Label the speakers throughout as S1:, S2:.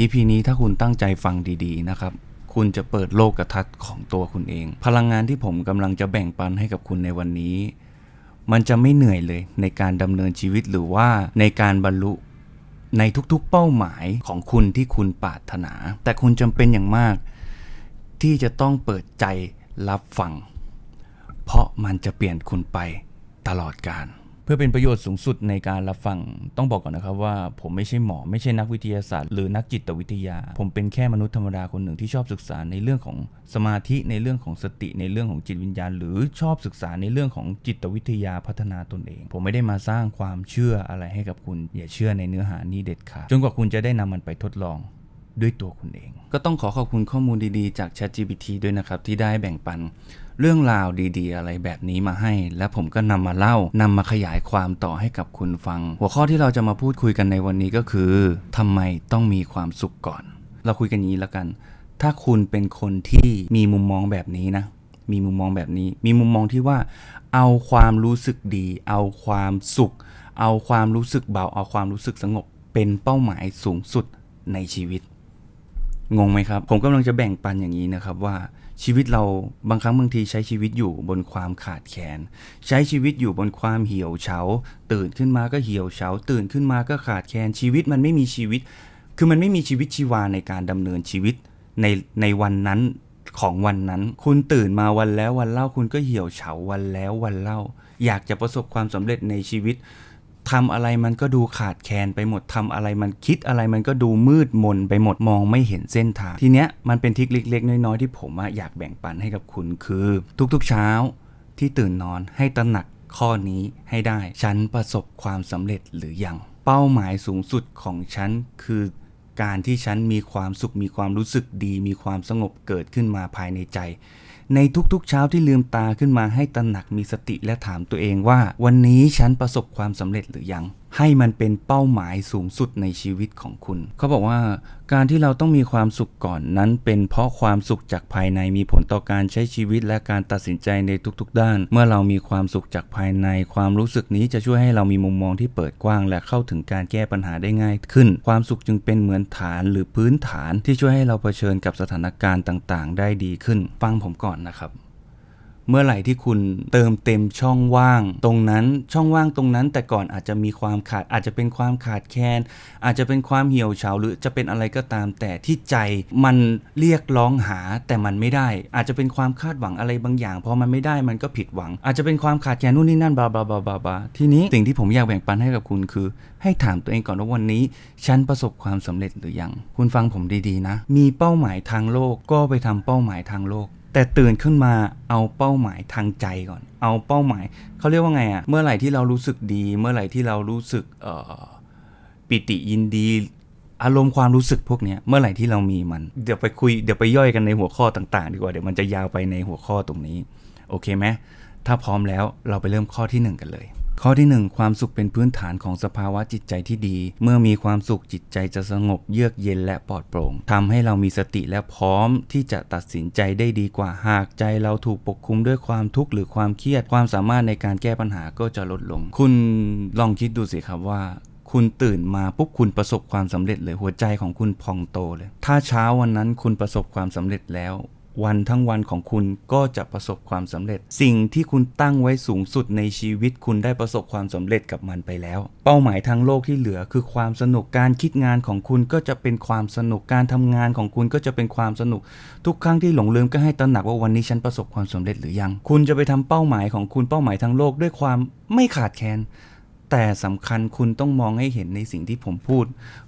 S1: EP นี้ถ้าคุณตั้งใจฟังดีๆนะครับ คุณจะเปิดโลกทัศน์ของตัวคุณเอง พลังงานที่ผมกำลังจะแบ่งปันให้กับคุณในวันนี้ มันจะไม่เหนื่อยเลยในการดำเนินชีวิตหรือว่าในการบรรลุในทุกๆเป้าหมายของคุณที่คุณปรารถนา แต่คุณจำเป็นอย่างมาก ที่จะต้องเปิดใจรับฟัง เพราะมันจะเปลี่ยนคุณไปตลอดการ พื่อเป็นประโยชน์สูงสุดในการรับฟัง ต้องบอกก่อนนะครับว่าผมไม่ใช่หมอไม่ใช่นักวิทยาศาสตร์ หรือนักจิตวิทยา ผมเป็นแค่มนุษย์ธรรมดาคนหนึ่งที่ชอบศึกษาในเรื่องของสมาธิในเรื่องของสติในเรื่องของจิตวิญญาณ หรือชอบศึกษาในเรื่องของจิตวิทยาพัฒนาตนเอง ผมไม่ได้มาสร้างความเชื่ออะไรให้กับคุณ อย่าเชื่อในเนื้อหานี้เด็ดขาดจนกว่าคุณจะได้นำมันไปทดลองด้วยตัวคุณเอง ก็ต้องขอขอบคุณข้อมูลดีๆ จาก ChatGPT ด้วยนะครับที่ได้แบ่งปัน เรื่องราวดีๆ อะไรแบบนี้มาให้ และผมก็นำมาเล่านำมาขยายความต่อให้กับคุณฟัง หัวข้อที่เราจะมาพูดคุยกันในวันนี้ก็คือทำไมต้องมีความสุขก่อน เราคุยกันอย่างนี้แล้วกัน ถ้าคุณเป็นคนที่มีมุมมองแบบนี้นะมีมุมมองแบบนี้ มีมุมมองที่ว่า เอาความรู้สึกดี เอาความสุข เอาความรู้สึกเบา เอาความรู้สึกสงบ เป็นเป้าหมายสูงสุดในชีวิต งงไหมครับ ผมกำลังจะแบ่งปันอย่างนี้นะครับว่า ชีวิตเราบางครั้งบางทีใช้ชีวิตอยู่บนความขาดแคลนใช้ชีวิตอยู่บนความเหี่ยวเฉาตื่นขึ้นมาก็เหี่ยวเฉาตื่นขึ้นมาก็ขาดแคลนชีวิตมันไม่มีชีวิต คือมันไม่มีชีวิตชีวาในการดำเนินชีวิตในในวันนั้นของวันนั้น คุณตื่นมาวันแล้ววันเล่าคุณก็เหี่ยวเฉาวันแล้ววันเล่า อยากจะประสบความสำเร็จในชีวิต ทำอะไรมันก็ดูขาดแคลนไปหมดทำอะไรมันคิดอะไรมันก็ดูมืดมนไปหมดมองไม่เห็นเส้นทาง ทีเนี้ยมันเป็นทิคเล็ก ๆ น้อยๆที่ผมอะอยากแบ่งปันให้กับคุณคือ ทุกๆเช้าที่ตื่นนอนให้ตระหนักข้อนี้ให้ได้ ฉันประสบความสำเร็จหรือยัง เป้าหมายสูงสุดของฉันคือการที่ฉันมีความสุขมีความรู้สึกดี มีความสงบเกิดขึ้นมาภายในใจ ในทุกๆเช้าที่ลืมตาขึ้นมาให้ตระหนักมีสติและถามตัวเองว่า วันนี้ฉันประสบความสำเร็จหรือยัง ให้มันเป็นเป้าหมายสูงสุดในชีวิตของคุณ เขาบอกว่าการที่เราต้องมีความสุขก่อนนั้น เป็นเพราะความสุขจากภายในมีผลต่อการใช้ชีวิตและการตัดสินใจในทุกๆ ด้าน เมื่อเรามีความสุขจากภายใน ความรู้สึกนี้จะช่วยให้เรามีมุมมองที่เปิดกว้าง และเข้าถึงการแก้ปัญหาได้ง่ายขึ้น ความสุขจึงเป็นเหมือนฐานหรือพื้นฐานที่ช่วยให้เราเผชิญกับสถานการณ์ต่างๆ ได้ดีขึ้น ฟังผมก่อนนะครับ เมื่อไหร่ที่คุณเติมเต็มช่องว่าง ตรงนั้นช่องว่างตรงนั้น แต่ก่อนอาจจะมีความขาดอาจจะเป็นความขาดแคลนอาจจะเป็นความเหี่ยวเฉาหรือจะเป็นอะไรก็ตาม แต่ที่ใจมันเรียกร้องหาแต่มันไม่ได้ อาจจะเป็นความคาดหวังอะไรบางอย่างพอมันไม่ได้มันก็ผิดหวัง อาจจะเป็นความขาดแคลนนู่นนี่นั่นบลาบลาบลาบลาบลาทีนี้สิ่งที่ผมอยากแบ่งปันให้กับคุณคือ ให้ถามตัวเองก่อนว่าวันนี้ ฉันประสบความสำเร็จหรือยัง คุณฟังผมดีๆนะ มีเป้าหมายทางโลกก็ไปทำเป้าหมายทางโลก แต่ตื่นขึ้นมาเอาเป้าหมายทางใจก่อน เอาเป้าหมายเขาเรียกว่าไงอะเมื่อไหร่ที่เรารู้สึกดี เมื่อไหร่ที่เรารู้สึกเอ่อปิติยินดี อารมณ์ความรู้สึกพวกนี้เมื่อไหร่ที่เรามีมัน เดี๋ยวไปคุย เดี๋ยวไปย่อยกันในหัวข้อต่าง ๆ ดีกว่า เดี๋ยวมันจะยาวไปในหัวข้อตรงนี้ โอเคไหมถ้าพร้อมแล้วเราไปเริ่มข้อที่หนึ่งกันเลย ข้อที่ 1 ความสุขเป็นพื้นฐานของสภาวะจิตใจที่ดี เมื่อมีความสุขจิตใจจะสงบเยือกเย็นและปลอดโปร่งทำให้เรามีสติและพร้อมที่จะตัดสินใจได้ดีกว่าหากใจเราถูกปกคลุมด้วยความทุกข์หรือความเครียด ความสามารถในการแก้ปัญหาก็จะลดลง คุณลองคิดดูสิครับว่าคุณตื่นมาปุ๊บคุณประสบความสำเร็จเลยหัวใจของคุณพองโตเลย ถ้าเช้าวันนั้นคุณประสบความสำเร็จแล้ว วันทั้งวันของคุณก็จะประสบความสำเร็จ สิ่งที่คุณตั้งไว้สูงสุดในชีวิตคุณได้ประสบความสำเร็จกับมันไปแล้ว เป้าหมายทางโลกที่เหลือคือความสนุกการคิดงานของคุณก็จะเป็นความสนุกการทำงานของคุณก็จะเป็นความสนุก ทุกครั้งที่หลงลืมก็ให้ตระหนักว่าวันนี้ฉันประสบความสำเร็จหรือยัง คุณจะไปทำเป้าหมายของคุณเป้าหมายทางโลกด้วยความไม่ขาดแคลนแต่สำคัญคุณต้องมองให้เห็นในสิ่งที่ผมพูด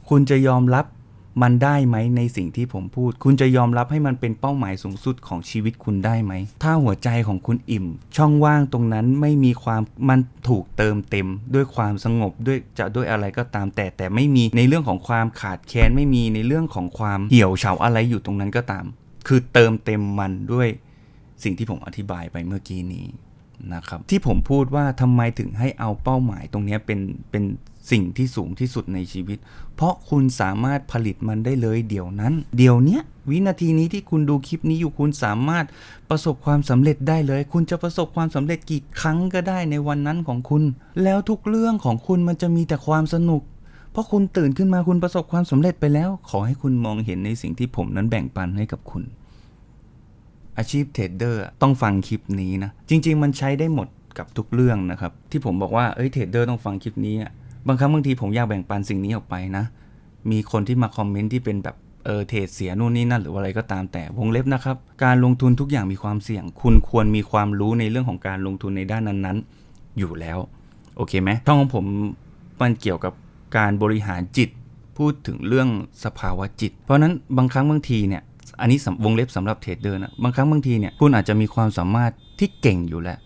S1: คุณจะยอมรับ มันได้ไหมในสิ่งที่ผมพูด คุณจะยอมรับให้มันเป็นเป้าหมายสูงสุดของชีวิตคุณได้ไหม ถ้าหัวใจของคุณอิ่ม ช่องว่างตรงนั้นไม่มีความมันถูกเติมเต็ม ด้วยความสงบด้วยจะด้วยอะไรก็ตามแต่แต่ไม่มีในเรื่องของความขาดแคลนไม่มีในเรื่องของความเหี่ยวเฉาอะไรอยู่ตรงนั้นก็ตาม คือเติมเต็มมันด้วยสิ่งที่ผมอธิบายไปเมื่อกี้นี้นะครับที่ผมพูดว่าทำไมถึงให้เอาเป้าหมายตรงนี้เป็นเป็น สิ่งที่สูงที่สุดในชีวิต เพราะคุณสามารถผลิตมันได้เลยเดี๋ยวนั้น เดี๋ยวเนี้ยวินาทีนี้ที่คุณดูคลิปนี้อยู่คุณสามารถประสบความสำเร็จได้เลย คุณจะประสบความสำเร็จกี่ครั้งก็ได้ในวันนั้นของคุณ แล้วทุกเรื่องของคุณมันจะมีแต่ความสนุก เพราะคุณตื่นขึ้นมาคุณประสบความสำเร็จไปแล้ว ขอให้คุณมองเห็นในสิ่งที่ผมนั้นแบ่งปันให้กับคุณ อาชีพเทรดเดอร์ต้องฟังคลิปนี้นะจริง ๆ มันใช้ได้หมดกับทุกเรื่องนะครับที่ผมบอกว่าเอ้ยเทรดเดอร์ต้องฟังคลิปนี้ บางครั้งบางทีผมอยากแบ่งปันสิ่งนี้ออกไปนะ มีคนที่มาคอมเมนต์ที่เป็นแบบเออเทรดเสียนู่นนี่นั่นหรืออะไรก็ตามแต่วงเล็บนะครับ การลงทุนทุกอย่างมีความเสี่ยง คุณควรมีความรู้ในเรื่องของการลงทุนในด้านนั้นๆ อยู่แล้ว โอเคไหมช่องของผมมันเกี่ยวกับการบริหารจิต พูดถึงเรื่องสภาวะจิต เพราะนั้นบางครั้งบางทีเนี่ยอันนี้วงเล็บสำหรับเทรดเดอร์นะบางครั้งบางทีเนี่ยคุณอาจจะมีความสามารถที่เก่งอยู่แล้ว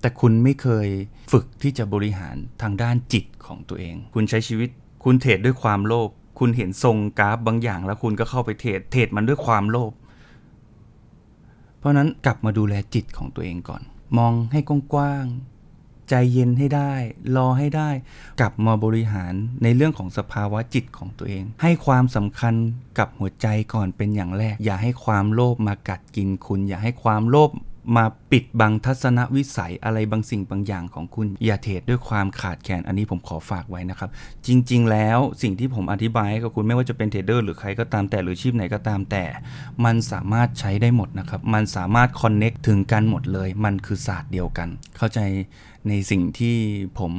S1: แต่คุณไม่เคยฝึกที่จะบริหารทางด้านจิตของตัวเอง คุณใช้ชีวิต คุณเทรดด้วยความโลภคุณเห็นทรงกราฟบางอย่าง แล้วคุณก็เข้าไปเทรดเทรดมันด้วยความโลภเพราะนั้นกลับมาดูแลจิตของตัวเองก่อน มองให้กว้างๆใจเย็นให้ได้ รอให้ได้ กลับมาบริหารในเรื่องของสภาวะจิตของตัวเอง ให้ความสำคัญกับหัวใจก่อนเป็นอย่างแรก อย่าให้ความโลภมากัดกินคุณ อย่าให้ความโลภ มาปิดบังทัศนวิสัยอะไรบางสิ่งบางอย่างของคุณอย่าเทรดด้วยความขาดแคลนอันนี้ผมขอฝากไว้นะครับ จริง ๆ แล้วสิ่งที่ผมอธิบายให้กับคุณไม่ว่าจะเป็นเทรดเดอร์หรือใครก็ตามแต่หรือชีพไหนก็ตามแต่ มันสามารถใช้ได้หมดนะครับ มันสามารถคอนเน็กถึงกันหมดเลย มันคือศาสตร์เดียวกัน เข้าใจในสิ่งที่ผม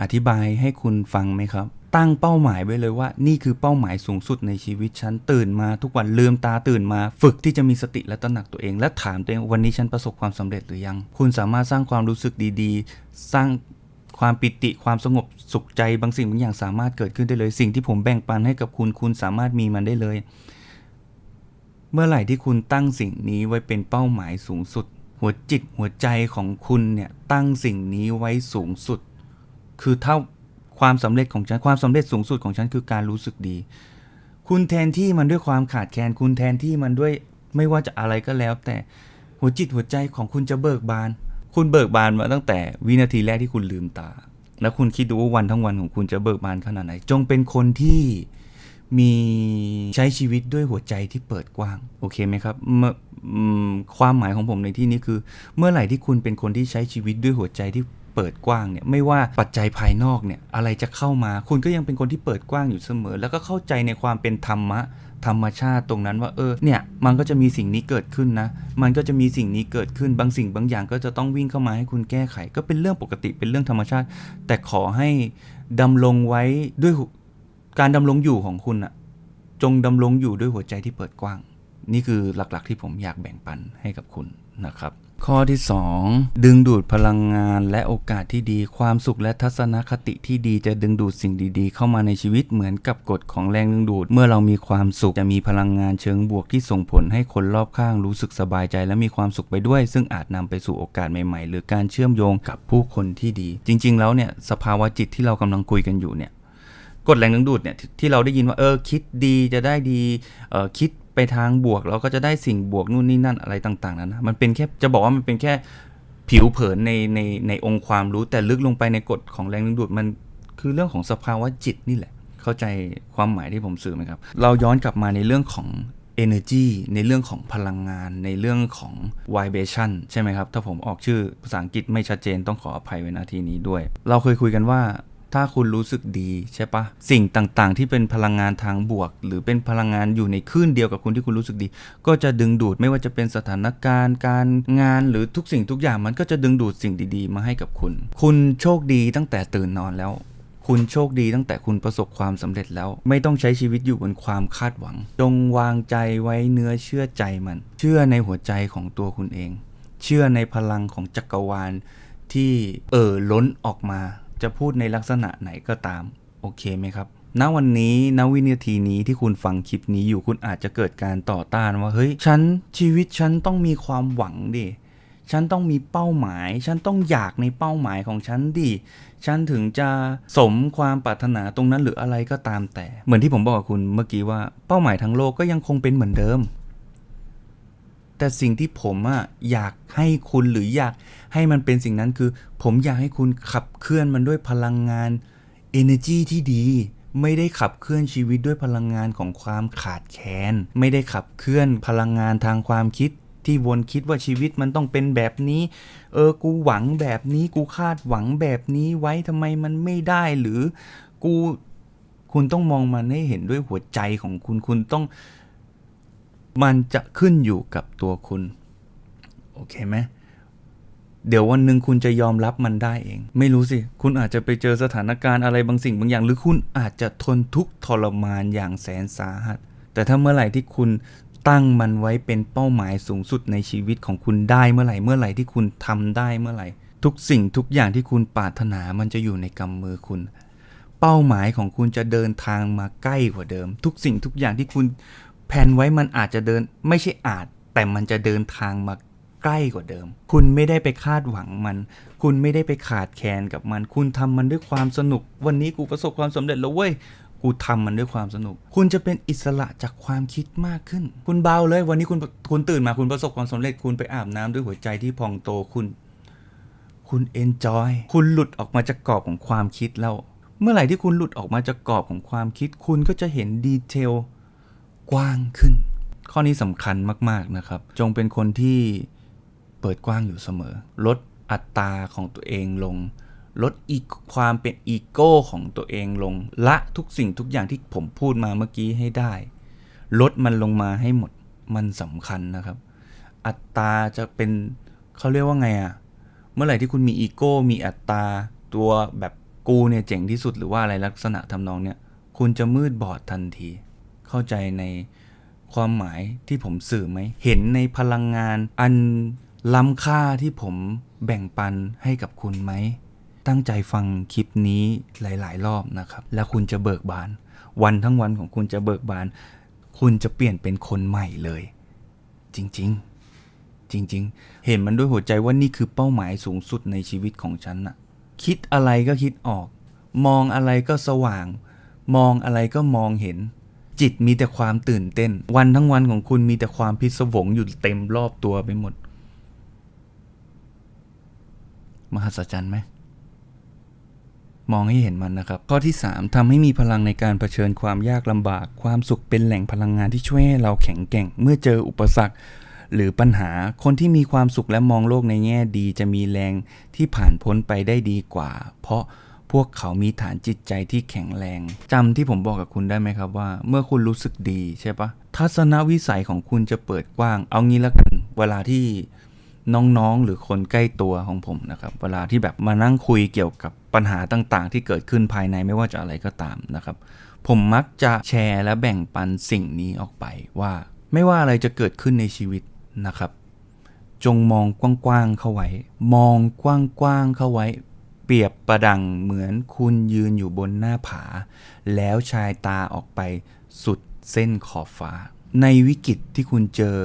S1: อธิบายให้คุณฟังไหมครับ ตั้งเป้าหมายไว้เลยว่า นี่คือเป้าหมายสูงสุดในชีวิตฉันตื่นมาทุกวันลืมตาตื่นมา ฝึกที่จะมีสติและตระหนักตัวเอง และถามตัวเองวันนี้ฉันประสบความสำเร็จหรือยัง คุณสามารถสร้างความรู้สึกดีๆ สร้างความปิติความสงบสุขใจบางสิ่งบางอย่างสามารถเกิดขึ้นได้เลยสิ่งที่ผมแบ่งปันให้กับคุณคุณสามารถมีมันได้เลย เมื่อไหร่ที่คุณตั้งสิ่งนี้ไว้เป็นเป้าหมายสูงสุด หัวจิตหัวใจของคุณเนี่ยตั้งสิ่งนี้ไว้สูงสุด คือเท่า ความสำเร็จของฉัน ความสำเร็จสูงสุดของฉันคือการรู้สึกดี คุณแทนที่มันด้วยความขาดแคลน คุณแทนที่มันด้วยไม่ว่าจะอะไรก็แล้ว แต่หัวจิตหัวใจของคุณจะเบิกบาน คุณเบิกบานมาตั้งแต่วินาทีแรกที่คุณลืมตา แล้วคุณคิดดูว่าวันทั้งวันของคุณจะเบิกบานขนาดไหน จงเป็นคนที่มีใช้ชีวิตด้วยหัวใจที่เปิดกว้าง โอเคไหมครับเมื่อความหมายของผมในที่นี้คือ เมื่อไหร่ที่คุณเป็นคนที่ใช้ชีวิตด้วยหัวใจที่ เปิดกว้างเนี่ยไม่ว่าปัจจัยภายนอกเนี่ยอะไรจะเข้ามา คุณก็ยังเป็นคนที่เปิดกว้างอยู่เสมอ แล้วก็เข้าใจในความเป็นธรรมะธรรมชาติตรงนั้นว่าเออเนี่ยมันก็จะมีสิ่งนี้เกิดขึ้นนะ มันก็จะมีสิ่งนี้เกิดขึ้นบางสิ่งบางอย่างก็จะต้องวิ่งเข้ามาให้คุณแก้ไข ก็เป็นเรื่องปกติเป็นเรื่องธรรมชาติ แต่ขอให้ดำรงไว้ด้วยการดำรงอยู่ของคุณอะจงดำรงอยู่ด้วยหัวใจที่เปิดกว้าง นี่คือหลักๆที่ผมอยากแบ่งปันให้กับคุณนะครับ ข้อที่ 2 ดึงดูดพลังงานและโอกาสที่ดี ความสุขและทัศนคติที่ดีจะดึงดูดสิ่งดีๆ เข้ามาในชีวิตเหมือนกับกฎของแรงดึงดูด เมื่อเรามีความสุขจะมีพลังงานเชิงบวกที่ส่งผลให้คนรอบข้างรู้สึกสบายใจ และมีความสุขไปด้วย ซึ่งอาจนำไปสู่โอกาสใหม่ๆ หรือการเชื่อมโยงกับผู้คนที่ดี จริง ๆ แล้วเนี่ยสภาวะจิตที่เรากำลังคุยกันอยู่เนี่ยกฎแรงดึงดูดเนี่ยที่ที่เราได้ยินว่าเออคิดดีจะได้ดีเออคิด ไปทางบวกเราก็จะได้สิ่งบวกนู่นนี่นั่นอะไรต่างๆนั้นนะมันเป็นแค่จะบอกว่ามันเป็นแค่ผิวเผินในในในองค์ความรู้แต่ลึกลงไปในกฎของแรงดึงดูดมันคือเรื่องของสภาวะจิตนี่แหละ เข้าใจความหมายที่ผมสื่อไหมครับ เราย้อนกลับมาในเรื่องของ energy ในเรื่องของพลังงาน ในเรื่องของ vibration ใช่ไหมครับ ถ้าผมออกชื่อภาษาอังกฤษไม่ชัดเจนต้องขออภัยไว้นาทีนี้ด้วย เราเคยคุยกันว่า ถ้าคุณรู้สึกดีใช่ปะสิ่งต่างๆ ที่เป็นพลังงานทางบวก หรือเป็นพลังงานอยู่ในคลื่นเดียวกับคุณที่คุณรู้สึกดี ก็จะดึงดูดไม่ว่าจะเป็นสถานการณ์ การงานหรือทุกสิ่งทุกอย่างมันก็จะดึงดูดสิ่งดีๆ มาให้กับคุณ คุณโชคดีตั้งแต่ตื่นนอนแล้ว คุณโชคดีตั้งแต่คุณประสบความสำเร็จแล้ว ไม่ต้องใช้ชีวิตอยู่บนความคาดหวัง จงวางใจไว้เนื้อเชื่อใจมัน เชื่อในหัวใจของตัวคุณเอง เชื่อในพลังของจักรวาลที่เอ่อล้นออกมา จะพูดในลักษณะไหนก็ตาม โอเคไหมครับ ณ วันนี้ ณ วินาทีนี้ที่คุณฟังคลิปนี้อยู่คุณอาจจะเกิดการต่อต้านว่า เฮ้ย ฉันชีวิตฉันต้องมีความหวังดิ ฉันต้องมีเป้าหมาย ฉันต้องอยากในเป้าหมายของฉันดิ ฉันถึงจะสมความปรารถนาตรงนั้นหรืออะไรก็ตามแต่ เหมือนที่ผมบอกกับคุณเมื่อกี้ว่า เป้าหมายทั้งโลกก็ยังคงเป็นเหมือนเดิม แต่สิ่งที่ผมอะอยากให้คุณหรืออยากให้มันเป็นสิ่งนั้นคือ ผมอยากให้คุณขับเคลื่อนมันด้วยพลังงาน energy ที่ดี ไม่ได้ขับเคลื่อนชีวิตด้วยพลังงานของความขาดแคลนไม่ได้ขับเคลื่อนพลังงานทางความคิดที่วนคิดว่าชีวิตมันต้องเป็นแบบนี้ เออ กูหวังแบบนี้ กูคาดหวังแบบนี้ไว้ทำไมมันไม่ได้หรือ กู คุณต้องมองมันให้เห็นด้วยหัวใจของคุณ คุณต้อง มันจะขึ้นอยู่กับตัวคุณ โอเคไหมเดี๋ยววันหนึ่งคุณจะยอมรับมันได้เอง ไม่รู้สิ คุณอาจจะไปเจอสถานการณ์อะไรบางสิ่งบางอย่าง หรือคุณอาจจะทนทุกข์ทรมานอย่างแสนสาหัส แต่ถ้าเมื่อไหร่ที่คุณตั้งมันไว้เป็นเป้าหมายสูงสุดในชีวิตของคุณได้เมื่อไหร่ เมื่อไหร่ที่คุณทำได้เมื่อไหร่ ทุกสิ่งทุกอย่างที่คุณปรารถนามันจะอยู่ในกำมือคุณ เป้าหมายของคุณจะเดินทางมาใกล้กว่าเดิม ทุกสิ่งทุกอย่างที่คุณ แผนไว้มันอาจจะเดินไม่ใช่อาจ แต่มันจะเดินทางมาใกล้กว่าเดิม คุณไม่ได้ไปคาดหวังมัน คุณไม่ได้ไปขาดแคลนกับมัน คุณทำมันด้วยความสนุก วันนี้กูประสบความสำเร็จแล้วเว้ยกูทำมันด้วยความสนุก คุณจะเป็นอิสระจากความคิดมากขึ้น คุณเบาเลย วันนี้คุณคุณตื่นมาคุณประสบความสำเร็จ คุณไปอาบน้ำด้วยหัวใจที่พองโตคุณ คุณเอนจอย คุณหลุดออกมาจากกรอบของความคิดแล้ว เมื่อไหร่ที่คุณหลุดออกมาจากกรอบของความคิด คุณก็จะเห็นดีเทล กว้างขึ้น ข้อนี้สำคัญมาก ๆ นะครับ จงเป็นคนที่เปิดกว้างอยู่เสมอ ลดอัตราของตัวเองลง ลดอีกความเป็นอีโก้ของตัวเองลง ละทุกสิ่งทุกอย่างที่ผมพูดมาเมื่อกี้ให้ได้ ลดมันลงมาให้หมดมันสำคัญนะครับ อัตราจะเป็นเขาเรียกว่าไงอะเมื่อไหร่ที่คุณมีอีโก้มีอัตราตัวแบบกูเนี่ยเจ๋งที่สุดหรือว่าอะไรลักษณะทำนองเนี่ยคุณจะมืดบอดทันที เข้าใจในความหมายที่ผมสื่อไหม เห็นในพลังงาน อันล้ำค่าที่ผมแบ่งปันให้กับคุณไหม ตั้งใจฟังคลิปนี้หลาย ๆ รอบนะครับ แล้วคุณจะเบิกบาน วันทั้งวันของคุณจะเบิกบาน คุณจะเปลี่ยนเป็นคนใหม่เลย จริง ๆ จริง ๆ เห็นมันด้วยหัวใจว่านี่คือเป้าหมายสูงสุดในชีวิตของฉันน่ะ คิดอะไรก็คิดออก มองอะไรก็สว่าง มองอะไรก็มองเห็น จิตมีแต่ความตื่นเต้น วันทั้งวันของคุณมีแต่ความพิศวงอยู่เต็มรอบตัวไปหมด มหัศจรรย์ไหมมองให้เห็นมันนะครับ ข้อที่ 3ทำให้มีพลังในการเผชิญความยากลำบาก ความสุขเป็นแหล่งพลังงานที่ช่วยให้เราแข็งแกร่ง เมื่อเจออุปสรรค หรือปัญหาคนที่มีความสุขและมองโลกในแง่ดีจะมีแรงที่ผ่านพ้นไปได้ดีกว่า เพราะ พวกเขามีฐานจิตใจที่แข็งแรงจำที่ผมบอกกับคุณได้ไหมครับว่า เมื่อคุณรู้สึกดีใช่ปะทัศนวิสัยของคุณจะเปิดกว้าง เอางี้แล้วกัน เวลาที่น้องๆ หรือคนใกล้ตัวของผมนะครับ เวลาที่แบบมานั่งคุยเกี่ยวกับปัญหาต่างๆ ที่เกิดขึ้นภายในไม่ว่าจะอะไรก็ตามนะครับ ผมมักจะแชร์และแบ่งปันสิ่งนี้ออกไปว่า ไม่ว่าอะไรจะเกิดขึ้นในชีวิตนะครับ จงมองกว้างๆเข้าไว้ มองกว้างๆเข้าไว้ เปรียบประดังเหมือนคุณยืนอยู่บนหน้าผา แล้วชายตาออกไปสุดเส้นขอบฟ้า ในวิกฤตที่คุณเจอ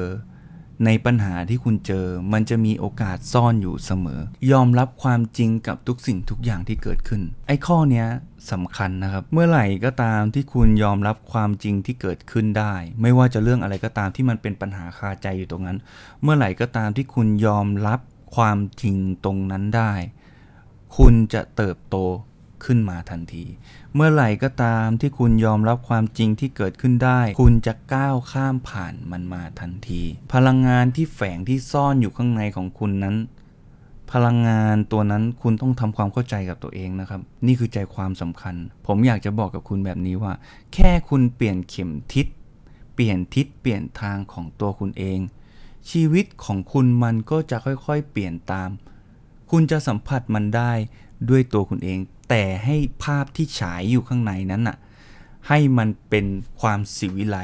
S1: ในปัญหาที่คุณเจอ มันจะมีโอกาสซ่อนอยู่เสมอ ยอมรับความจริงกับทุกสิ่งทุกอย่างที่เกิดขึ้น ไอ้ข้อเนี้ยสำคัญนะครับ เมื่อไหร่ก็ตามที่คุณยอมรับความจริงที่เกิดขึ้นได้ ไม่ว่าจะเรื่องอะไรก็ตามที่มันเป็นปัญหาคาใจอยู่ตรงนั้น เมื่อไหร่ก็ตามที่คุณยอมรับความจริงตรงนั้นได้ คุณจะเติบโตขึ้นมาทันที เมื่อไหร่ก็ตามที่คุณยอมรับความจริงที่เกิดขึ้นได้ คุณจะก้าวข้ามผ่านมันมาทันที พลังงานที่แฝงที่ซ่อนอยู่ข้างในของคุณนั้น พลังงานตัวนั้นคุณต้องทำความเข้าใจกับตัวเองนะครับ นี่คือใจความสำคัญ ผมอยากจะบอกกับคุณแบบนี้ว่า แค่คุณเปลี่ยนเข็มทิศ เปลี่ยนทิศเปลี่ยนทางของตัวคุณเอง ชีวิตของคุณมันก็จะค่อยๆ เปลี่ยนตาม คุณจะสัมผัสมันได้ด้วยตัวคุณเอง แต่ให้ภาพที่ฉายอยู่ข้างในนั้นน่ะ ให้มันเป็นความสิวิไล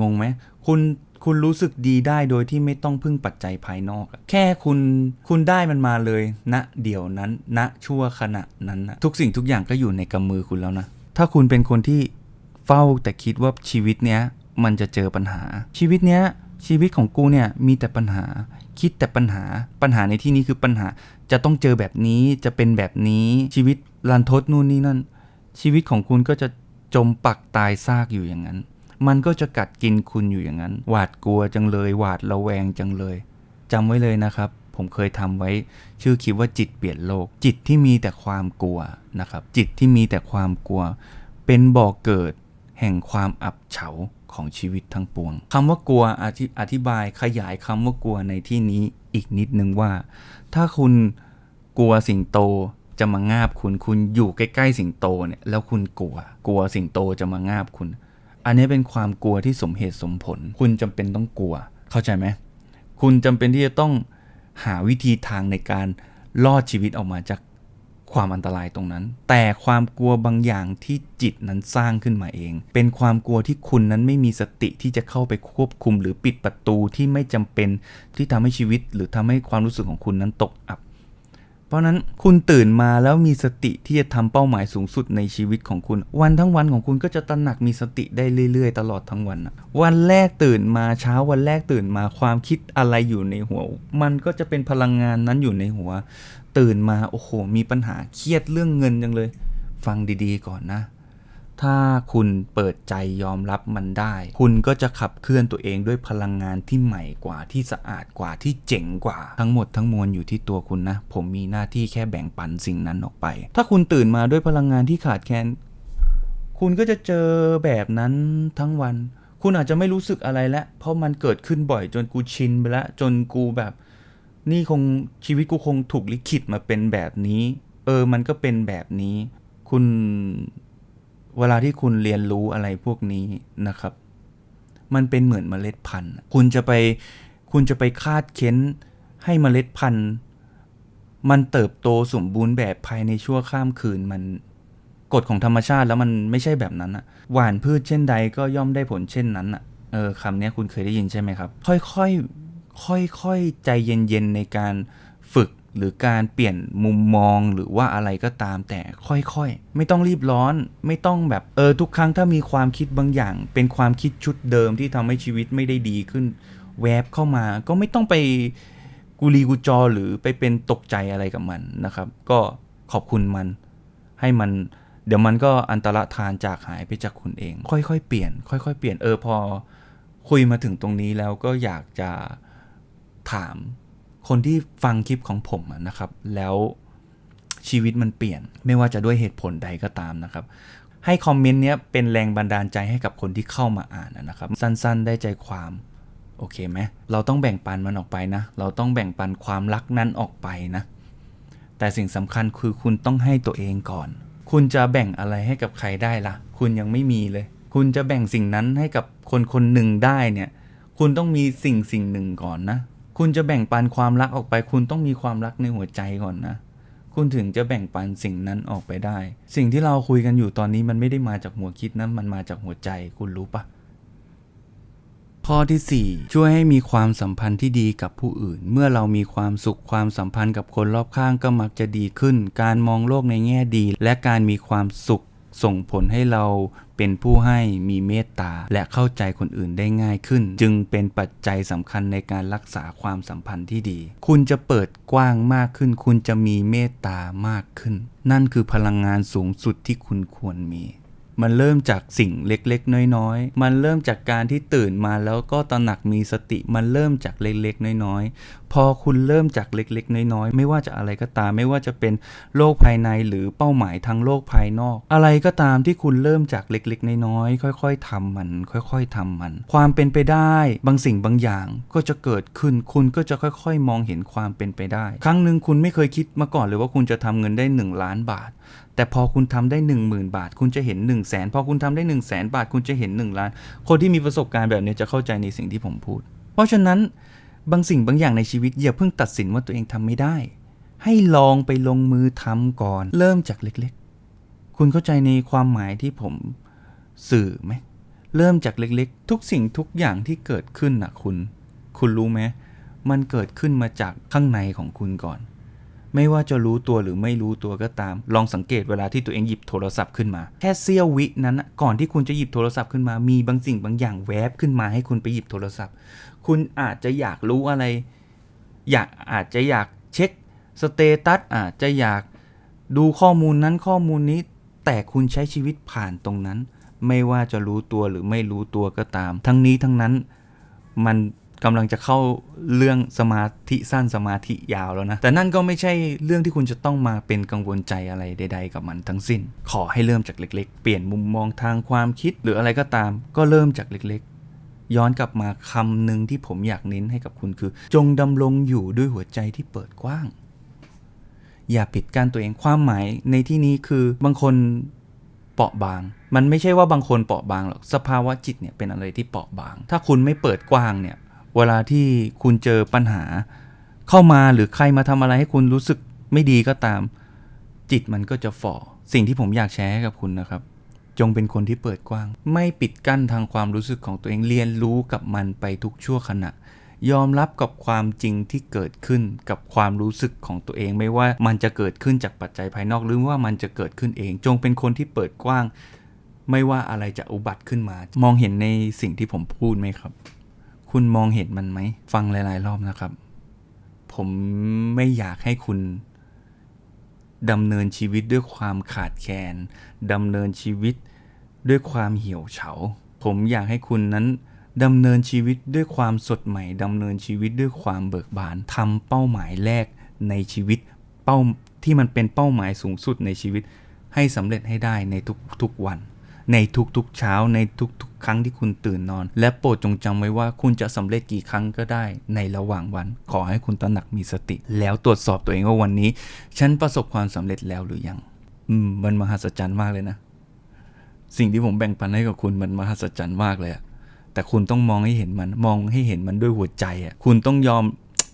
S1: งงไหมคุณคุณรู้สึกดีได้โดยที่ไม่ต้องพึ่งปัจจัยภายนอก แค่คุณคุณได้มันมาเลยณเดี๋ยวนั้นณชั่วขณะนั้นนะทุกสิ่งทุกอย่างก็อยู่ในกำมือคุณแล้วนะ ถ้าคุณเป็นคนที่เฝ้าแต่คิดว่าชีวิตเนี้ยมันจะเจอปัญหา ชีวิตเนี้ยชีวิตของกูเนี่ยมีแต่ปัญหา คิดแต่ปัญหาปัญหาในที่นี้คือปัญหาจะต้องเจอแบบนี้จะเป็นแบบนี้ชีวิตรันทดนู่นนี่นั่น ชีวิตของคุณก็จะจมปักตายซากอยู่อย่างนั้น มันก็จะกัดกินคุณอยู่อย่างนั้น หวาดกลัวจังเลย หวาดระแวงจังเลยจำไว้เลยนะครับ ผมเคยทำไว้ ชื่อคลิปว่าจิตเปลี่ยนโลก จิตที่มีแต่ความกลัวนะครับ จิตที่มีแต่ความกลัว เป็นบ่อกเกิดแห่งความอับเฉา ของชีวิตทั้งปวงคำว่ากลัวอธิอธิบายขยายคำว่ากลัวในที่นี้อีกนิดนึงว่า ถ้าคุณกลัวสิงโตจะมางาบคุณคุณอยู่ใกล้ๆสิงโตเนี่ยแล้วคุณกลัว กลัวสิงโตจะมางาบคุณ อันนี้เป็นความกลัวที่สมเหตุสมผล คุณจำเป็นต้องกลัว เข้าใจไหมคุณจำเป็นที่จะต้องหาวิธีทางในการรอดชีวิตออกมาจาก ความอันตรายตรงนั้น แต่ความกลัวบางอย่างที่จิตนั้นสร้างขึ้นมาเอง เป็นความกลัวที่คุณนั้นไม่มีสติที่จะเข้าไปควบคุมหรือปิดประตูที่ไม่จำเป็นที่ทำให้ชีวิต หรือทำให้ความรู้สึกของคุณนั้นตกอับ เพราะนั้นคุณตื่นมาแล้วมีสติที่จะทำเป้าหมายสูงสุดในชีวิตของคุณ วันทั้งวันของคุณก็จะตระหนักมีสติได้เรื่อย ๆ ตลอดทั้งวันวันแรกตื่นมาเช้าวันแรกตื่นมาความคิดอะไรอยู่ในหัว มันก็จะเป็นพลังงานนั้นอยู่ในหัว ตื่นมาโอ้โห มีปัญหาเครียดเรื่องเงินจังเลย ฟังดีๆ ก่อนนะ ถ้าคุณเปิดใจยอมรับมันได้ คุณก็จะขับเคลื่อนตัวเองด้วยพลังงานที่ใหม่กว่าที่สะอาดกว่าที่เจ๋งกว่า ทั้งหมดทั้งมวลอยู่ที่ตัวคุณนะ ผมมีหน้าที่แค่แบ่งปันสิ่งนั้นออกไป ถ้าคุณตื่นมาด้วยพลังงานที่ขาดแคลนคุณก็จะเจอแบบนั้นทั้งวัน คุณอาจจะไม่รู้สึกอะไรแล้ว เพราะมันเกิดขึ้นบ่อยจนกูชินไปแล้ว จนกูแบบ นี่คงชีวิตกูคงถูกลิขิตมาเป็นแบบนี้ เออ มันก็เป็นแบบนี้ คุณ เวลาที่คุณเรียนรู้อะไรพวกนี้นะครับ มันเป็นเหมือนเมล็ดพันธุ์ คุณจะไปคุณจะไปคาดเค้นให้เมล็ดพันธุ์ มันเติบโตสมบูรณ์แบบภายในชั่วข้ามคืนมันกฎของธรรมชาติแล้วมันไม่ใช่แบบนั้นอะหวานพืชเช่นใดก็ย่อมได้ผลเช่นนั้นอะเออคำนี้คุณเคยได้ยินใช่ไหมครับ ค่อยๆค่อยๆใจเย็นๆในการ หรือการเปลี่ยนมุมมองหรือว่าอะไรก็ตามแต่ค่อยๆ ไม่ต้องรีบร้อน ไม่ต้องแบบเออทุกครั้งถ้ามีความคิดบางอย่าง เป็นความคิดชุดเดิมที่ทำให้ชีวิตไม่ได้ดีขึ้น แวบเข้ามาก็ไม่ต้องไปกุลีกุจอหรือไปเป็นตกใจอะไรกับมันนะครับ ก็ขอบคุณมันให้มันเดี๋ยวมันก็อันตรธานจากหายไปจากคุณเอง ค่อยๆ เปลี่ยน ค่อย ๆ เปลี่ยนเออพอคุยมาถึงตรงนี้แล้วก็อยากจะถาม คนที่ฟังคลิปของผมนะครับ แล้วชีวิตมันเปลี่ยน ไม่ว่าจะด้วยเหตุผลใดก็ตามนะครับ ให้คอมเมนต์เนี้ยเป็นแรงบันดาลใจให้กับคนที่เข้ามาอ่านนะครับ สั้นๆ ได้ใจความโอเคไหมเราต้องแบ่งปันมันออกไปนะ เราต้องแบ่งปันความรักนั้นออกไปนะ แต่สิ่งสำคัญคือคุณต้องให้ตัวเองก่อน คุณจะแบ่งอะไรให้กับใครได้ล่ะ คุณยังไม่มีเลย คุณจะแบ่งสิ่งนั้นให้กับคนคนหนึ่งได้เนี่ย คุณต้องมีสิ่งสิ่งหนึ่งก่อนนะ คุณจะแบ่งปันความรักออกไป คุณต้องมีความรักในหัวใจก่อนนะ คุณถึงจะแบ่งปันสิ่งนั้นออกไปได้ สิ่งที่เราคุยกันอยู่ตอนนี้มันไม่ได้มาจากหัวคิดนะมันมาจากหัวใจคุณรู้ปะข้อที่ 4 ช่วยให้มีความสัมพันธ์ที่ดีกับผู้อื่น เมื่อเรามีความสุขความสัมพันธ์กับคนรอบข้างก็มักจะดีขึ้น การมองโลกในแง่ดี และการมีความสุข ส่งผลให้เราเป็นผู้ให้มีเมตตาและเข้าใจคนอื่นได้ง่ายขึ้น จึงเป็นปัจจัยสำคัญในการรักษาความสัมพันธ์ที่ดี คุณจะเปิดกว้างมากขึ้น คุณจะมีเมตตามากขึ้น นั่นคือพลังงานสูงสุดที่คุณควรมี มันเริ่มจากสิ่งเล็กๆ น้อยๆ มันเริ่มจากการที่ตื่นมาแล้วก็ตระหนักมีสติ มันเริ่มจากเล็กๆ น้อยๆ พอคุณเริ่มจากเล็กๆ น้อยๆ ไม่ว่าจะอะไรก็ตาม ไม่ว่าจะเป็นโลกภายในหรือเป้าหมายทางโลกภายนอก อะไรก็ตามที่คุณเริ่มจากเล็กๆ น้อยๆ ค่อย ๆทำมัน ค่อย ๆทำมัน ความเป็นไปได้ บางสิ่งบางอย่างก็จะเกิดขึ้น คุณก็จะค่อย ๆ มองเห็นความเป็นไปได้ ครั้งหนึ่งคุณไม่เคยคิดมาก่อนเลยว่าคุณจะทำเงินได้ 1 ล้านบาท แต่พอคุณทำได้ 1 0,000 บาท คุณจะเห็น 1 0 0 0 0แสนพอคุณทำได้ 1 0 0 0 0แสนบาท คุณจะเห็น 1 ล้าน คนที่มีประสบการณ์แบบนี้จะเข้าใจในสิ่งที่ผมพูด เพราะฉะนั้นบางสิ่งบางอย่างในชีวิตอย่าเพิ่งตัดสินว่าตัวเองทำไม่ได้ ให้ลองไปลงมือทำก่อน เริ่มจากเล็กๆ คุณเข้าใจในความหมายที่ผมสื่อไหมเริ่มจากเล็กๆ ทุกสิ่งทุกอย่างที่เกิดขึ้นนะคุณ คุณรู้ไหมมันเกิดขึ้นมาจากข้างในของคุณก่อน ไม่ว่าจะรู้ตัวหรือไม่รู้ตัวก็ตาม ลองสังเกตเวลาที่ตัวเองหยิบโทรศัพท์ขึ้นมา แค่เสี้ยววินั้นก่อนที่คุณจะหยิบโทรศัพท์ขึ้นมา มีบางสิ่งบางอย่างแวบขึ้นมาให้คุณไปหยิบโทรศัพท์ คุณอาจจะอยากรู้อะไร อยากอาจจะอยากเช็คสเตตัสอาจจะอยากดูข้อมูลนั้นข้อมูลนี้ แต่คุณใช้ชีวิตผ่านตรงนั้น ไม่ว่าจะรู้ตัวหรือไม่รู้ตัวก็ตาม ทั้งนี้ทั้งนั้นมัน กำลังจะเข้าเรื่องสมาธิสั้นสมาธิยาวแล้วนะ แต่นั่นก็ไม่ใช่เรื่องที่คุณจะต้องมาเป็นกังวลใจอะไรใด ๆ กับมันทั้งสิ้น ขอให้เริ่มจากเล็ก ๆ เปลี่ยนมุมมองทางความคิดหรืออะไรก็ตาม ก็เริ่มจากเล็กๆ ย้อนกลับมาคำหนึ่งที่ผมอยากเน้นให้กับคุณคือ จงดำรงอยู่ด้วยหัวใจที่เปิดกว้าง อย่าปิดกั้นตัวเองความหมายในที่นี้คือบางคนเปราะบางมันไม่ใช่ว่าบางคนเปราะบางหรอก สภาวะจิตเนี่ยเป็นอะไรที่เปราะบาง ถ้าคุณไม่เปิดกว้างเนี่ย เวลาที่คุณเจอปัญหา เข้ามาหรือใครมาทำอะไรให้คุณรู้สึกไม่ดีก็ตาม จิตมันก็จะฝ่อสิ่งที่ผมอยากแชร์ให้กับคุณนะครับ จงเป็นคนที่เปิดกว้าง ไม่ปิดกั้นทางความรู้สึกของตัวเองเรียนรู้กับมันไปทุกชั่วขณะ ยอมรับกับความจริงที่เกิดขึ้นกับความรู้สึกของตัวเอง ไม่ว่ามันจะเกิดขึ้นจากปัจจัยภายนอกหรือว่ามันจะเกิดขึ้นเอง จงเป็นคนที่เปิดกว้าง ไม่ว่าอะไรจะอุบัติขึ้นมา มองเห็นในสิ่งที่ผมพูดไหมครับ คุณมองเห็นมันไหม ฟังหลาย ๆ รอบนะครับ ผมไม่อยากให้คุณดำเนินชีวิตด้วยความขาดแคลนดำเนินชีวิตด้วยความเหี่ยวเฉา ผมอยากให้คุณนั้นดำเนินชีวิตด้วยความสดใหม่ดำเนินชีวิตด้วยความเบิกบานทำเป้าหมายแรกในชีวิตเป้าที่มันเป็นเป้าหมายสูงสุดในชีวิต ให้สำเร็จให้ได้ในทุกๆวัน ในทุกๆเช้าในทุกๆ ครั้งที่คุณตื่นนอน และโปรดจงจำไว้ว่าคุณจะสำเร็จกี่ครั้งก็ได้ในระหว่างวัน ขอให้คุณตระหนักมีสติ แล้วตรวจสอบตัวเองว่าวันนี้ ฉันประสบความสำเร็จแล้วหรือยัง อืมมันมหัศจรรย์มากเลยนะ สิ่งที่ผมแบ่งปันให้กับคุณมันมหัศจรรย์มากเลยอะแต่คุณต้องมองให้เห็นมันมองให้เห็นมันด้วยหัวใจอะคุณต้องยอม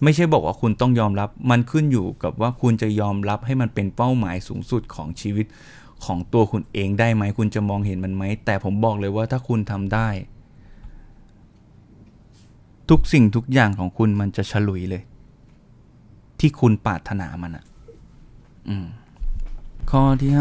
S1: ไม่ใช่บอกว่าคุณต้องยอมรับ มันขึ้นอยู่กับว่าคุณจะยอมรับให้มันเป็นเป้าหมายสูงสุดของชีวิต ของตัวคุณเองได้ไหมคุณจะมองเห็นมันไหม แต่ผมบอกเลยว่าถ้าคุณทำได้ ทุกสิ่งทุกอย่างของคุณมันจะฉลุยเลย ที่คุณปรารถนามันอะ่ะข้อที่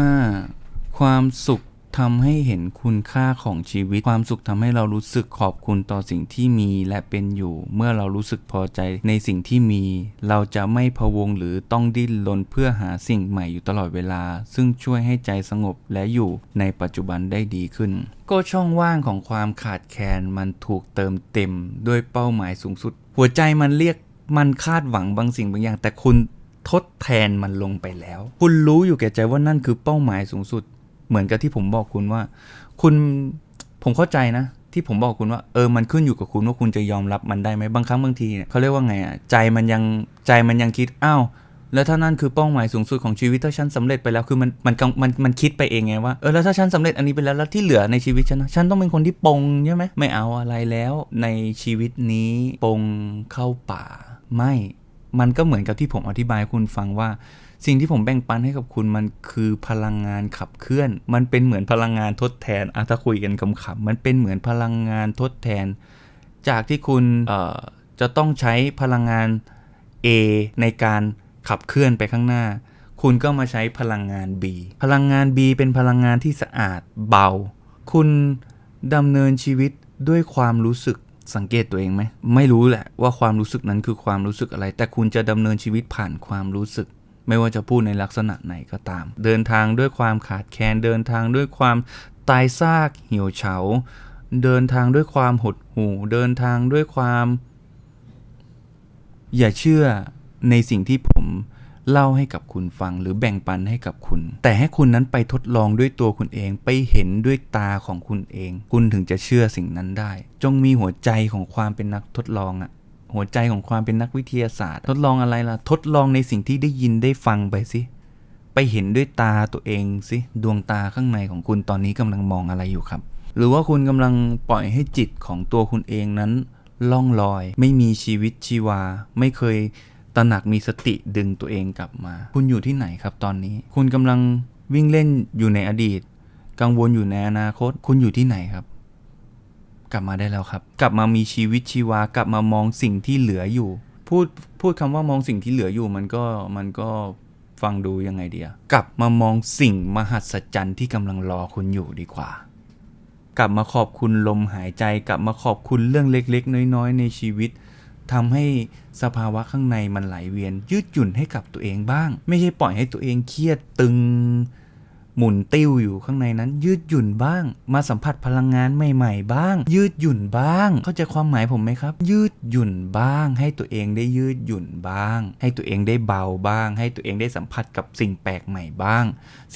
S1: 5 ความสุข ทำให้เห็นคุณค่าของชีวิต ความสุขทำให้เรารู้สึกขอบคุณต่อสิ่งที่มีและเป็นอยู่ เมื่อเรารู้สึกพอใจในสิ่งที่มี เราจะไม่พะวงหรือต้องดิ้นรนเพื่อหาสิ่งใหม่อยู่ตลอดเวลา ซึ่งช่วยให้ใจสงบและอยู่ในปัจจุบันได้ดีขึ้น ก็ช่องว่างของความขาดแคลนมันถูกเติมเต็มด้วยเป้าหมายสูงสุด หัวใจมันเรียกมันคาดหวังบางสิ่งบางอย่าง แต่คุณทดแทนมันลงไปแล้ว คุณรู้อยู่แก่ใจว่านั่นคือเป้าหมายสูงสุด เหมือนกับที่ผมบอกคุณว่า คุณผมเข้าใจนะ ที่ผมบอกคุณว่าเออมันขึ้นอยู่กับคุณว่าคุณจะยอมรับมันได้ไหมบางครั้งบางทีเนี่ยเขาเรียกว่าไงอะใจมันยังใจมันยังคิดอ้าวแล้วถ้านั่นคือเป้าหมายสูงสุดของชีวิตถ้าฉันสำเร็จไปแล้วคือมันมันมันมันคิดไปเองไงว่าเออแล้วถ้าฉันสำเร็จอันนี้ไปแล้วแล้วที่เหลือในชีวิตฉันนะฉันต้องเป็นคนที่ปงใช่ไหมไม่เอาอะไรแล้วในชีวิตนี้ปงเข้าป่า ไม่ มันก็เหมือนกับที่ผมอธิบายคุณฟังว่า สิ่งที่ผมแบ่งปันให้กับคุณมันคือพลังงานขับเคลื่อน มันเป็นเหมือนพลังงานทดแทนอะถ้าคุยกันคำๆมันเป็นเหมือนพลังงานทดแทน จากที่คุณจะต้องใช้พลังงาน A ในการขับเคลื่อนไปข้างหน้า คุณก็มาใช้พลังงาน B พลังงาน B เป็นพลังงานที่สะอาดเบา คุณดำเนินชีวิตด้วยความรู้สึก สังเกตตัวเองไหมไม่รู้แหละว่าความรู้สึกนั้นคือความรู้สึกอะไร แต่คุณจะดำเนินชีวิตผ่านความรู้สึก ไม่ว่าจะพูดในลักษณะไหนก็ตาม เดินทางด้วยความขาดแคลนเดินทางด้วยความตายซากเหี่ยวเฉา เดินทางด้วยความหดหู่ เดินทางด้วยความ อย่าเชื่อในสิ่งที่ผม เล่าให้กับคุณฟังหรือแบ่งปันให้กับคุณ แต่ให้คุณนั้นไปทดลองด้วยตัวคุณเองไปเห็นด้วยตาของคุณเอง คุณถึงจะเชื่อสิ่งนั้นได้ จงมีหัวใจของความเป็นนักทดลองอะหัวใจของความเป็นนักวิทยาศาสตร์ ทดลองอะไรล่ะ ทดลองในสิ่งที่ได้ยินได้ฟังไปสิไปเห็นด้วยตาตัวเองสิดวงตาข้างในของคุณตอนนี้กำลังมองอะไรอยู่ครับ หรือว่าคุณกำลังปล่อยให้จิตของตัวคุณเองนั้นล่องลอย ไม่มีชีวิตชีวา ไม่เคย ตระหนักมีสติดึงตัวเองกลับมา คุณอยู่ที่ไหนครับตอนนี้ คุณกำลังวิ่งเล่นอยู่ในอดีต กังวลอยู่ในอนาคต คุณอยู่ที่ไหนครับ กลับมาได้แล้วครับ กลับมามีชีวิตชีวากลับมามองสิ่งที่เหลืออยู่ พูดพูดคำว่ามองสิ่งที่เหลืออยู่มันก็มันก็ฟังดูยังไงเดียกลับมามองสิ่งมหัศจรรย์ที่กำลังรอคุณอยู่ดีกว่า กลับมาขอบคุณลมหายใจ กลับมาขอบคุณเรื่องเล็ก ๆ น้อย ๆ ในชีวิต ทำให้สภาวะข้างในมันไหลเวียนยืดหยุ่นให้กับตัวเองบ้าง ไม่ใช่ปล่อยให้ตัวเองเครียดตึง หมุนติ้วอยู่ข้างในนั้น ยืดหยุ่นบ้าง มาสัมผัสพลังงานใหม่ ๆ บ้าง ยืดหยุ่นบ้าง เข้าใจความหมายผมไหมครับ ยืดหยุ่นบ้าง ให้ตัวเองได้ยืดหยุ่นบ้าง ให้ตัวเองได้เบาบ้าง ให้ตัวเองได้สัมผัสกับสิ่งแปลกใหม่บ้าง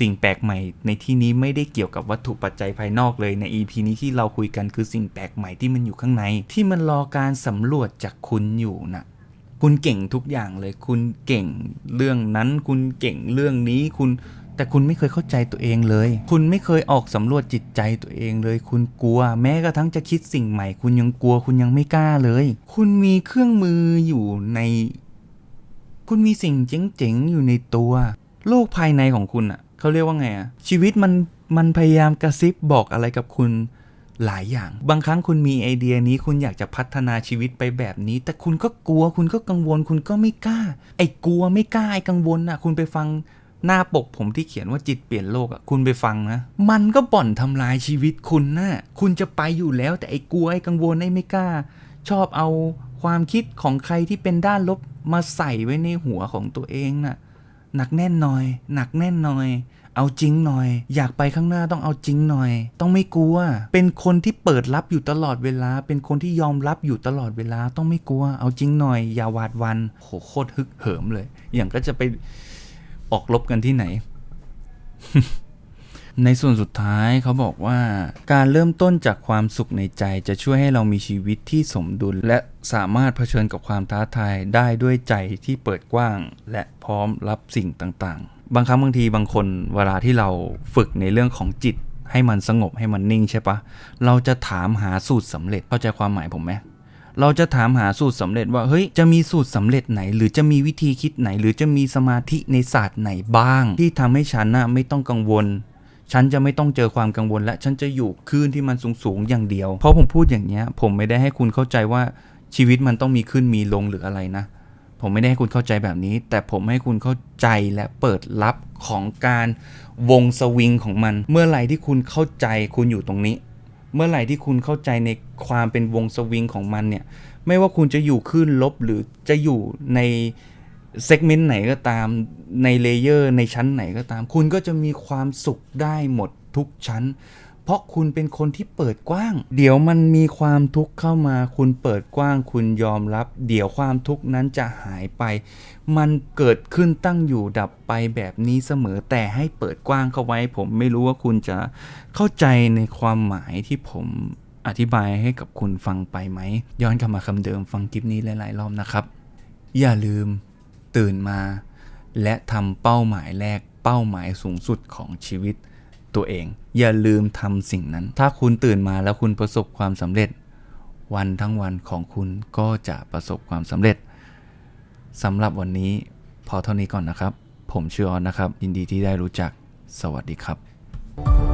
S1: สิ่งแปลกใหม่ ในที่นี้ไม่ได้เกี่ยวกับวัตถุปัจจัยภายนอกเลยใน EP นี้ที่เราคุยกันคือสิ่งแปลกใหม่ที่มันอยู่ข้างใน ที่มันรอการสำรวจจากคุณอยู่น่ะคุณเก่งทุกอย่างเลย คุณเก่งเรื่องนั้น คุณเก่งเรื่องนี้ คุณ แต่คุณไม่เคยเข้าใจตัวเองเลย คุณไม่เคยออกสำรวจจิตใจตัวเองเลย คุณกลัว แม้กระทั่งจะคิดสิ่งใหม่ คุณยังกลัว คุณยังไม่กล้าเลย คุณมีเครื่องมืออยู่ใน คุณมีสิ่งเจ๋งๆอยู่ในตัว โลกภายในของคุณอะเขาเรียกว่าไงอะ ชีวิตมันมันพยายามกระซิบบอกอะไรกับคุณหลายอย่าง บางครั้งคุณมีไอเดียนี้คุณอยากจะพัฒนาชีวิตไปแบบนี้ แต่คุณก็กลัว คุณก็กังวล คุณก็ไม่กล้า ไอ้กลัวไม่กล้าไอ้กังวลอะ คุณไปฟัง หน้าปกผมที่เขียนว่าจิตเปลี่ยนโลกอะคุณไปฟังนะ มันก็บ่อนทำลายชีวิตคุณนะ่ะคุณจะไปอยู่แล้วแต่ไอ้กลัวไอ้กังวลไอ้ไม่กล้า ชอบเอาความคิดของใครที่เป็นด้านลบมาใส่ไว้ในหัวของตัวเองน่ะหนักแน่นหน่อย หนักแน่นหน่อย เอาจริงหน่อย อยากไปข้างหน้าต้องเอาจริงหน่อย ต้องไม่กลัว เป็นคนที่เปิดรับอยู่ตลอดเวลา เป็นคนที่ยอมรับอยู่ตลอดเวลา ต้องไม่กลัว เอาจริงหน่อย อย่าหวาดวันโหโคตรฮึกเหิมเลย อย่างก็จะไป ออกลบกันที่ไหน ในส่วนสุดท้ายเขาบอกว่า การเริ่มต้นจากความสุขในใจจะช่วยให้เรามีชีวิตที่สมดุล และสามารถเผชิญกับความท้าทายได้ด้วยใจที่เปิดกว้าง และพร้อมรับสิ่งต่างๆ บางครั้งบางทีบางคนเวลาที่เราฝึกในเรื่องของจิตให้มันสงบให้มันนิ่งใช่ปะ เราจะถามหาสูตรสำเร็จเข้าใจความหมายผมไหม เราจะถามหาสูตรสำเร็จว่าเฮ้ยจะมีสูตรสำเร็จไหน หรือจะมีวิธีคิดไหน หรือจะมีสมาธิในศาสตร์ไหนบ้าง ที่ทำให้ฉันน่ะไม่ต้องกังวล ฉันจะไม่ต้องเจอความกังวล และฉันจะอยู่คลื่นที่มันสูงๆอย่างเดียว เพราะผมพูดอย่างเนี้ย ผมไม่ได้ให้คุณเข้าใจว่าชีวิตมันต้องมีขึ้นมีลงหรืออะไรนะ ผมไม่ได้ให้คุณเข้าใจแบบนี้ แต่ผมให้คุณเข้าใจและเปิดรับของการวงสวิงของมัน เมื่อไหร่ที่คุณเข้าใจคุณอยู่ตรงนี้ เมื่อไหร่ที่คุณเข้าใจในความเป็นวงสวิงของมันเนี่ย ไม่ว่าคุณจะอยู่ขึ้นลบหรือจะอยู่ในเซกเมนต์ไหนก็ตามในเลเยอร์ในชั้นไหนก็ตาม คุณก็จะมีความสุขได้หมดทุกชั้น ราะคุณเป็นคนที่เปิดกว้าง เดี๋ยวมันมีความทุกข์เข้ามา คุณเปิดกว้าง คุณยอมรับ เดี๋ยวความทุกข์นั้นจะหายไป มันเกิดขึ้นตั้งอยู่ดับไปแบบนี้เสมอ แต่ให้เปิดกว้างเข้าไว้ ผมไม่รู้ว่าคุณจะเข้าใจในความหมายที่ผมอธิบายให้กับคุณฟังไปไหม ย้อนกลับมาคำเดิมฟังคลิปนี้หลายๆรอบนะครับ อย่าลืมตื่นมา และทำเป้าหมายแรกเป้าหมายสูงสุดของชีวิต ตัวเอง อย่าลืมทำสิ่งนั้น ถ้าคุณตื่นมาแล้วคุณประสบความสำเร็จ วันทั้งวันของคุณก็จะประสบความสำเร็จสำหรับวันนี้พอเท่านี้ก่อนนะครับ ผมชื่อออนนะครับ ยินดีที่ได้รู้จักสวัสดีครับ